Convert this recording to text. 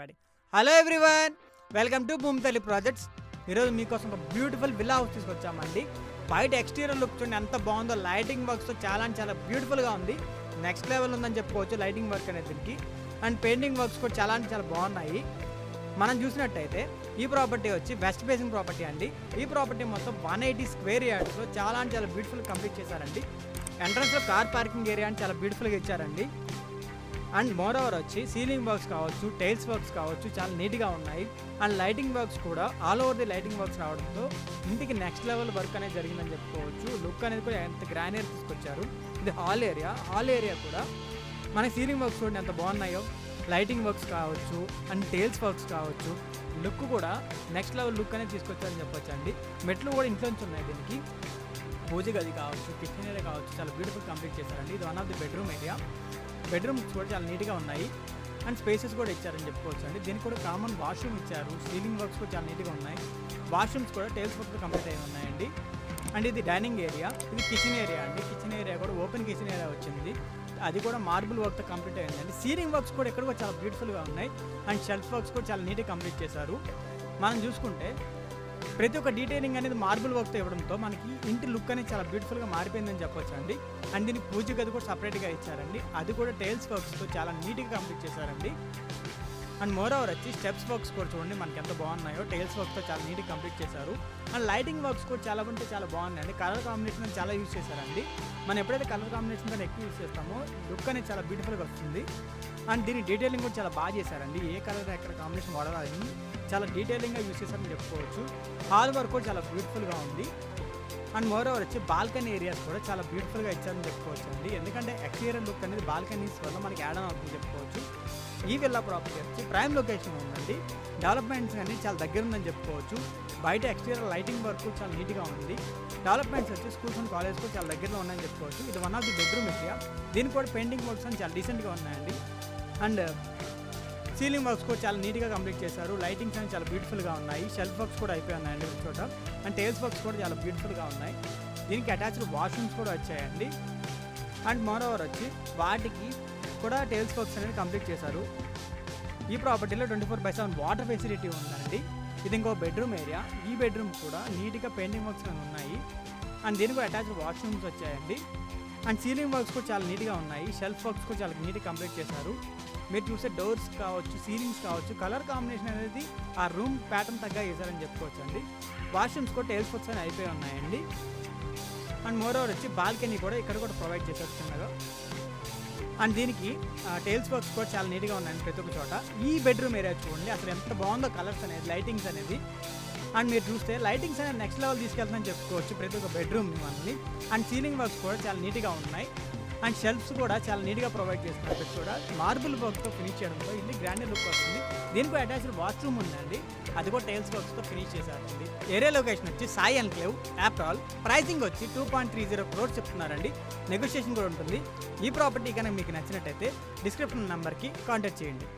Ready hello everyone welcome to Bhoomithalli projects ఈరోజు మీకోసం ఒక బ్యూటిఫుల్ విల్లా హౌస్ తీసుకొచ్చామండి. బయట ఎక్స్టీరియర్ లుక్ చూడండి ఎంత బాగుందో లైటింగ్ వర్క్స్ చాలా చాలా బ్యూటిఫుల్గా ఉంది. నెక్స్ట్ లెవెల్ ఉందని చెప్పుకోవచ్చు లైటింగ్ వర్క్ అనేది దీనికి. అండ్ పెయింటింగ్ వర్క్స్ కూడా చాలా చాలా బాగున్నాయి. మనం చూసినట్టయితే ఈ ప్రాపర్టీ వచ్చి వెస్ట్ ఫేసింగ్ ప్రాపర్టీ అండి. ఈ ప్రాపర్టీ మొత్తం వన్ ఎయిటీ స్క్వేర్ యార్డ్స్లో చాలా చాలా బ్యూటిఫుల్ కంప్లీట్ చేశారండి. ఎంట్రన్స్లో కార్ పార్కింగ్ ఏరియా అని చాలా బ్యూటిఫుల్గా ఇచ్చారండి. అండ్ మోర్ ఓవర్ వచ్చి సీలింగ్ వర్క్స్ కావచ్చు టైల్స్ వర్క్స్ కావచ్చు చాలా నీట్గా ఉన్నాయి. అండ్ లైటింగ్ వర్క్స్ కూడా all over the lighting works రావడంతో ఇంటికి నెక్స్ట్ లెవెల్ వర్క్ అనేది జరిగిందని చెప్పుకోవచ్చు. లుక్ అనేది కూడా ఎంత గ్రానైర్ తీసుకొచ్చారు. ఇది హాల్ ఏరియా. హాల్ ఏరియా కూడా మన సీలింగ్ వర్క్స్ చూడండి ఎంత బాగున్నాయో. లైటింగ్ వర్క్స్ కావచ్చు అండ్ టైల్స్ వర్క్స్ కావచ్చు. లుక్ కూడా నెక్స్ట్ లెవెల్ లుక్ అనేది తీసుకొచ్చారని చెప్పొచ్చండి. మెట్లు కూడా ఇంట్లోంచి ఉన్నాయి దీనికి. పూజ గది కావచ్చు కిచెన్ ఏరియా కావచ్చు చాలా బ్యూటిఫుల్ కంప్లీట్ చేశారండి. ఇది one of the bedroom area bedrooms కూడా చాలా నీట్గా ఉన్నాయి. అండ్ స్పేసెస్ కూడా ఇచ్చారని చెప్పుకోవచ్చు అండి దీనికి కూడా కామన్ వాష్రూమ్ ఇచ్చారు. సీలింగ్ వర్క్స్ కూడా చాలా నీట్గా ఉన్నాయి. వాష్రూమ్స్ కూడా టేల్స్ వర్క్ కంప్లీట్ అయి ఉన్నాయండి. అండ్ ఇది డైనింగ్ ఏరియా ఇది కిచెన్ ఏరియా అండి. కిచెన్ ఏరియా కూడా ఓపెన్ కిచెన్ ఏరియా వచ్చింది. అది కూడా మార్బుల్ వర్క్తో కంప్లీట్ అయిందండి సీలింగ్ వర్క్స్ కూడా ఇక్కడ కూడా చాలా బ్యూటిఫుల్గా ఉన్నాయి. అండ్ షెల్ఫ్ వర్క్స్ కూడా చాలా నీట్గా కంప్లీట్ చేశారు. మనం చూసుకుంటే ప్రతి ఒక్క డీటెయిలింగ్ అనేది మార్బుల్ వర్క్తో ఇవ్వడంతో మనకి ఇంటి లుక్ అనేది చాలా బ్యూటిఫుల్గా మారిపోయిందని చెప్పొచ్చు అండి. అండ్ దీనికి పూజ గది కూడా సపరేట్గా ఇచ్చారండి. అది కూడా టైల్స్ వర్క్స్తో చాలా నీట్గా కంప్లీట్ చేశారండి. అండ్ మోర్ ఓవర్ వచ్చి స్టెప్స్ వర్క్స్ కూడా చూడండి మనకి ఎంత బాగున్నాయో. టైల్స్ వర్క్తో చాలా నీట్గా కంప్లీట్ చేశారు. అండ్ లైటింగ్ వర్క్స్ కూడా చాలా ఉంటే చాలా బాగున్నాయండి. కలర్ కాంబినేషన్ చాలా యూజ్ చేశారండి. మనం ఎప్పుడైతే కలర్ కాంబినేషన్ కానీ ఎక్కువ యూజ్ చేస్తామో లుక్ అనేది చాలా బ్యూటిఫుల్గా వస్తుంది. అండ్ దీని డీటెయిలింగ్ కూడా చాలా బాగా చేశారండి. ఏ కలర్ ఎక్కడ కాంబినేషన్ వాడాలని చాలా డీటెయిలింగ్గా యూజ్ చేశారని చెప్పుకోవచ్చు. హాల్ వర్క్ కూడా చాలా బ్యూటిఫుల్గా ఉంది. అండ్ మోర్ ఓవర్ వచ్చి బాల్కనీ ఏరియాస్ కూడా చాలా బ్యూటిఫుల్గా ఇచ్చారని చెప్పుకోవచ్చు అండి ఎందుకంటే ఎక్స్టీరియర్ లుక్ అనేది బాల్కనీస్ వల్ల మనకి యాడ్ ఆన్ అవుతుంది చెప్పుకోవచ్చు. ఈ విల్లా ప్రాపర్టీ వచ్చి ప్రైమ్ లొకేషన్ ఉందండి. డెవలప్మెంట్స్ అన్ని చాలా దగ్గర ఉందని చెప్పుకోవచ్చు. బయట ఎక్స్టీరియర్ లైటింగ్ వర్క్ చాలా నీట్గా ఉంది. డెవలప్మెంట్స్ వచ్చి స్కూల్స్ అండ్ కాలేజ్ కూడా చాలా దగ్గరలో ఉన్నాయని చెప్పుకోవచ్చు. ఇది one of the bedroom area దీనికి కూడా పెయింటింగ్ వర్క్స్ అని చాలా డీసెంట్గా ఉన్నాయండి. అండ్ సీలింగ్ వర్క్స్ కూడా చాలా నీట్గా కంప్లీట్ చేశారు. లైటింగ్స్ అని చాలా బ్యూటిఫుల్గా ఉన్నాయి. షెల్ఫ్ వర్క్స్ కూడా అయిపోయి ఉన్నాయండి ఒక చోట. అండ్ టేల్స్ వర్క్స్ కూడా చాలా బ్యూటిఫుల్గా ఉన్నాయి. దీనికి అటాచ్డ్ వాష్రూమ్స్ కూడా వచ్చాయండి. అండ్ మోర్ ఓవర్ వచ్చి వాటికి కూడా టేల్స్ వర్క్స్ అనేది కంప్లీట్ చేశారు. ఈ ప్రాపర్టీలో twenty four by seven water facility ఉందండి. ఇది ఇంకో బెడ్రూమ్ ఏరియా ఈ బెడ్రూమ్ కూడా నీట్గా పెయింటింగ్ వర్క్స్ అని ఉన్నాయి. అండ్ దీనికి అటాచ్డ్ వాష్రూమ్స్ వచ్చాయండి. అండ్ సీలింగ్ వర్క్స్ కూడా చాలా నీట్గా ఉన్నాయి. షెల్ఫ్ వర్క్స్ కూడా చాలా నీట్గా కంప్లీట్ చేశారు. మీరు చూసే డోర్స్ కావచ్చు సీలింగ్స్ కావచ్చు కలర్ కాంబినేషన్ అనేది ఆ రూమ్ ప్యాటర్న్ తగ్గ వేశారని చెప్పుకోవచ్చు అండి వాష్రూమ్స్ కూడా టైల్స్ వర్క్స్ అని అయిపోయి ఉన్నాయండి. అండ్ మోర్ ఓవర్ వచ్చి బాల్కనీ కూడా ఇక్కడ కూడా ప్రొవైడ్ చేసేస్తున్నారు అండ్ దీనికి టైల్స్ వర్క్స్ కూడా చాలా నీట్గా ఉన్నాయండి ప్రతి ఒక్క చోట. ఈ బెడ్రూమ్ ఏరియా చూడండి అసలు ఎంత బాగుందో కలర్స్ అనేది లైటింగ్స్ అనేది అండ్ మీరు చూస్తే లైటింగ్స్ అనేది నెక్స్ట్ లెవెల్ తీసుకెళ్తుందని చెప్పుకోవచ్చు ప్రతి ఒక్క బెడ్రూమ్ మనల్ని అండ్ సీలింగ్ వర్క్స్ కూడా చాలా నీట్గా ఉన్నాయి. అండ్ షెల్ఫ్స్ కూడా చాలా నీట్గా ప్రొవైడ్ చేస్తున్నారు కూడా మార్బుల్ వర్క్తో ఫినిష్ చేయడంతో ఇది గ్రాండ్ లుక్ వస్తుంది. దీనికి అటాచ్డ్ వాష్రూమ్ ఉందండి. అది కూడా టైల్స్ వర్క్స్తో ఫినిష్ చేశారండి. ఏరియా లొకేషన్ వచ్చి సాయి ఎన్క్లేవ్ ఆల్. ప్రైసింగ్ వచ్చి two point three zero crores చెప్తున్నారండి. నెగోషియేషన్ కూడా ఉంటుంది. ఈ ప్రాపర్టీ కనుక మీకు నచ్చినట్టయితే డిస్క్రిప్షన్ నెంబర్కి కాంటాక్ట్ చేయండి.